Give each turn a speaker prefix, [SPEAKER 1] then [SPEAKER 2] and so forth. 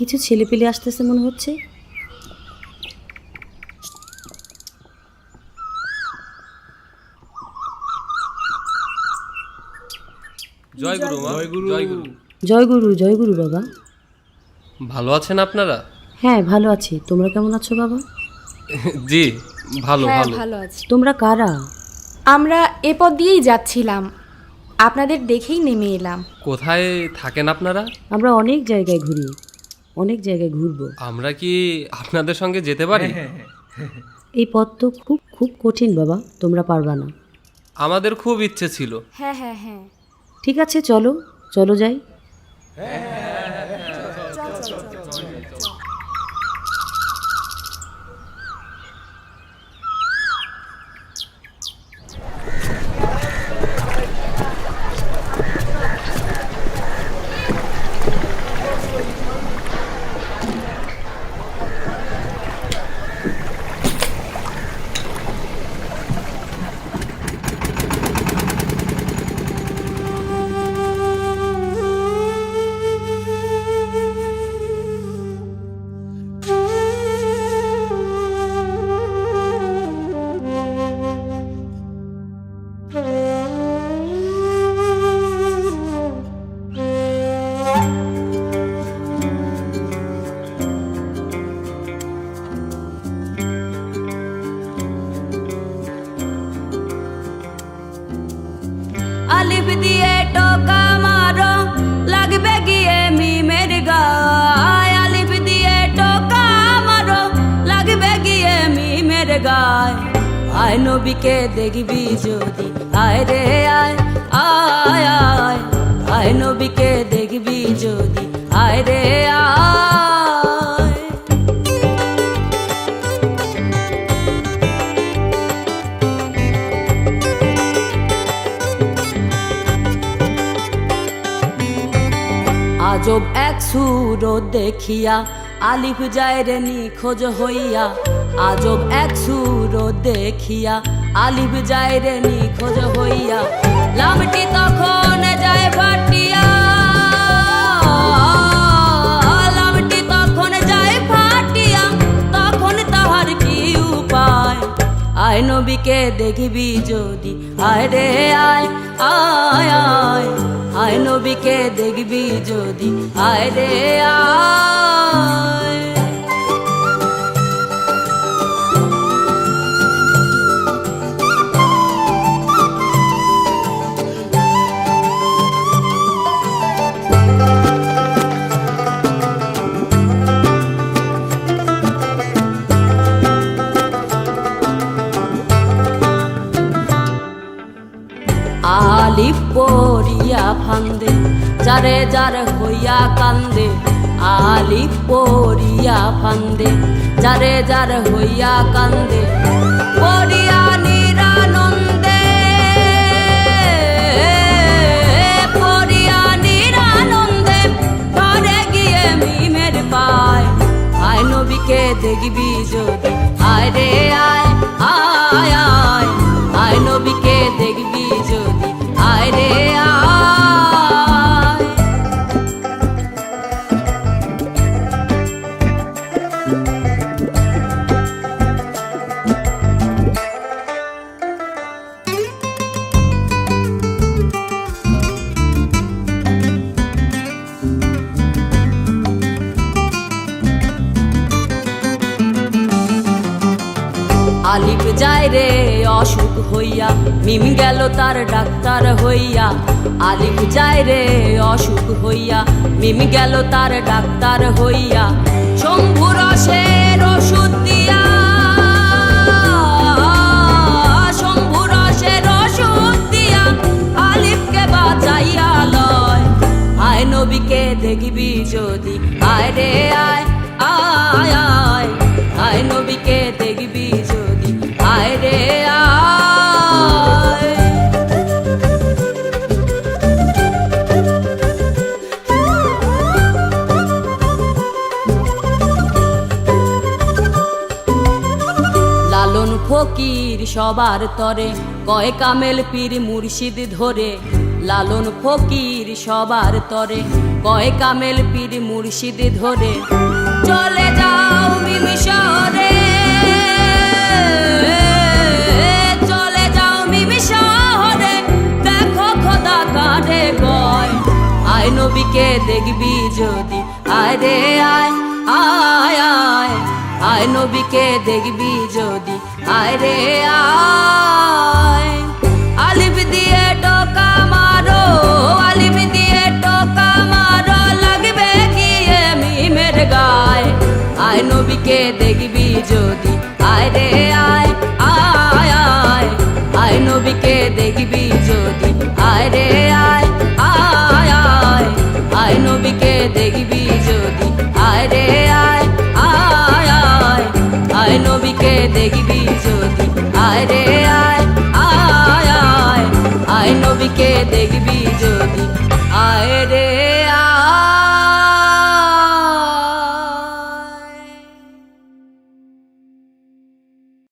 [SPEAKER 1] কিছু ছেলে পেলে আসতেছে মনে হচ্ছে।
[SPEAKER 2] জয় গুরু জয় গুরু। জয় গুরু।
[SPEAKER 1] জয় গুরু জয় গুরু বাবা।
[SPEAKER 2] ভালো আছেন আপনারা?
[SPEAKER 1] হ্যাঁ ভালো আছি। তোমরা কেমন আছো বাবা?
[SPEAKER 2] জি ভালো
[SPEAKER 3] হ্যাঁ
[SPEAKER 2] ভালো।
[SPEAKER 3] ভালো আছি।
[SPEAKER 1] তোমরা কারা?
[SPEAKER 3] আমরা এ পথ দিয়েই যাচ্ছিলাম। আপনাদের দেখেই নেমে এলাম।
[SPEAKER 2] কোথায় থাকেন আপনারা?
[SPEAKER 1] আমরা অনেক জায়গায় ঘুরি। অনেক জায়গায় ঘুরবো
[SPEAKER 2] আমরা কি আপনাদের সঙ্গে যেতে পারি
[SPEAKER 1] এই পথ তো খুব খুব কঠিন বাবা তোমরা পারবা না
[SPEAKER 2] আমাদের খুব ইচ্ছে ছিল
[SPEAKER 3] হ্যাঁ হ্যাঁ হ্যাঁ
[SPEAKER 1] ঠিক আছে চলো চলো যাই
[SPEAKER 4] আয় নবীকে দেখবি যদি। আয় রে আয় আয় আয় আয় নবীকে দেখবি যদি। আয় রে আজব এক সুর দেখিয়া আলিফ যায় রে নিখোঁজ হইয়া। আজব এক সুর দেখিয়া আলিফ যায় রে নিখোঁজ হইয়া। লামটি তখন যায় ফাটিয়া। লামটি আয় নবীকে দেখবি যদি। আয় রে আয় আয় আয়। আয় নবীকে দেখবি যদি। আয় রে আয়। আলিফ পড়িয়া ফান্দে, যারে যার হইয়া কান্দে, আলিফ পড়িয়া ফান্দে, যারে যার হইয়া কান্দে দেখবি যদি, আয় রে আয়। যায় রে, অসুখ হইয়া, মিম গেল তার ডাক্তার হইয়া। আলিফ যায় রে, অসুখ হইয়া, মিম গেল তার ডাক্তার হইয়া। শম্ভুর রসের ফকির সবার তরে, কয় কামেল পীর মুর্শিদ ধরে। লালন ফকির সবার তরে, কয় কামেল পীর মুর্শিদ ধরে। চলে যাও মিমিশরে আয় নবীকে দেখবি যদি। আয় রে, আয়। আলিফ দিয়ে টোকা মারো, আলিফ দিয়ে টোকা মারো, লাগবে গিয়ে মিমের গায়? আয় নবীকে দেখবি যদি। আয় রে, আয় আয় আয়। আয় নবীকে দেখবি দেখবি যদি। আয় রে